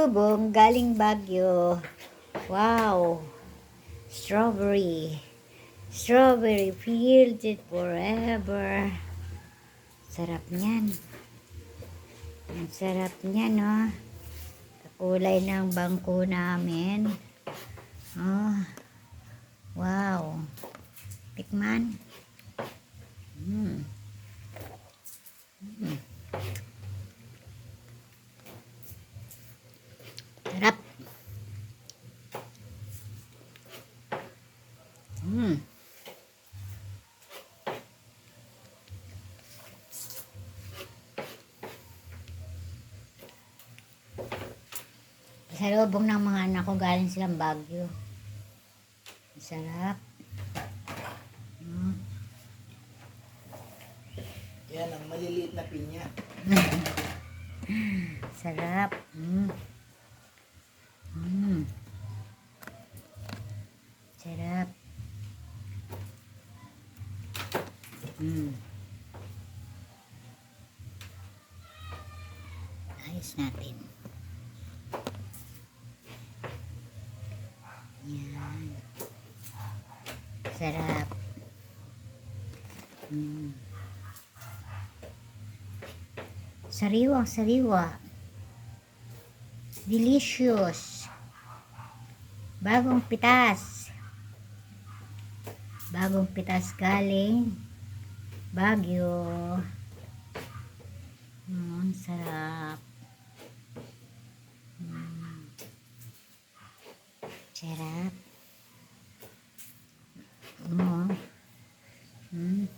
Pasalubong galing Baguio. Wow. Strawberry. Strawberry it forever. Sarap niyan. Ang sarap niyan, no? Kakulay ng bangko namin. Oh. Wow. Tikman. Mm. Mm. Sarap. Mm. Sa lubong ng mga anak ko, galing silang Baguio. Sarap. Mm. Yan ang maliliit na pinya. Sarap. Mm. Mm. Sarap. Mm. Ayos natin. Yan. Sarap. Mm. Sariwang sariwa. Delicious. Bagong pitas. Bagong pitas galing Baguio. Mm, sarap. Mm. Sarap. Mm. Mm.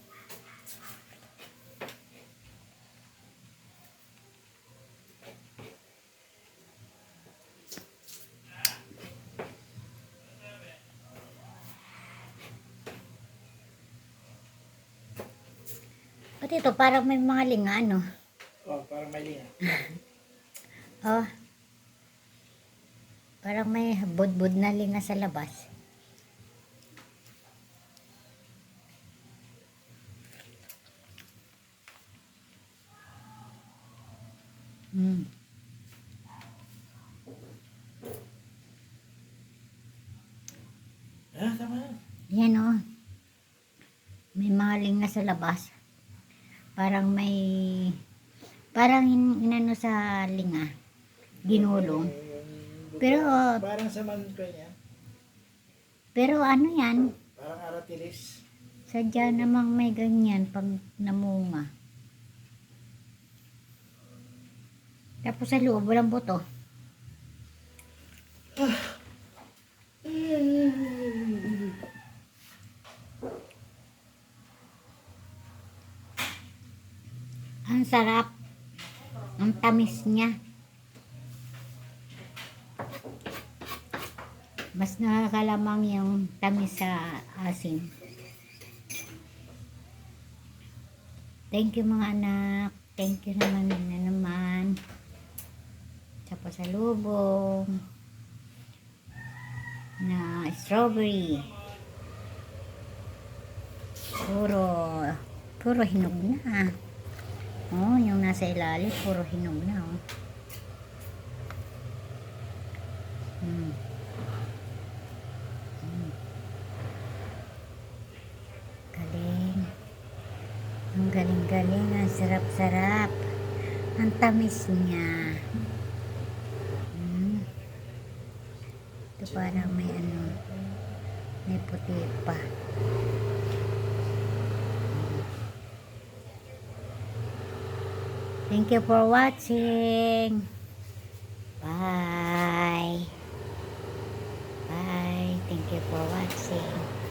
Pati ito, parang may mga linga, ano? Oh, para may linga. Oh. Parang may budbud na linga sa labas. Hmm. Ah, tama. Yan oh. May mga linga sa labas. Parang may parang in, inano sa linga. Ginulong. Pero, parang sa manko niya. Pero ano yan? Parang aratilis. Sadya namang may ganyan pag namunga. Tapos sa loob, walang buto. Ang sarap. Ang tamis niya. Mas nakakalamang yung tamis sa asin. Thank you mga anak. Thank you naman na naman. Sa pasalubong na strawberry. Puro, puro hinog na. Oh, yung nasa ilalim, puro hinog na. Oh. Hmm. Hmm. Galing. Ang galing-galing, ang sarap-sarap. Ang tamis niya. Mm. Ito parang may ano, may puti pa. Thank you for watching. Bye. Bye. Thank you for watching.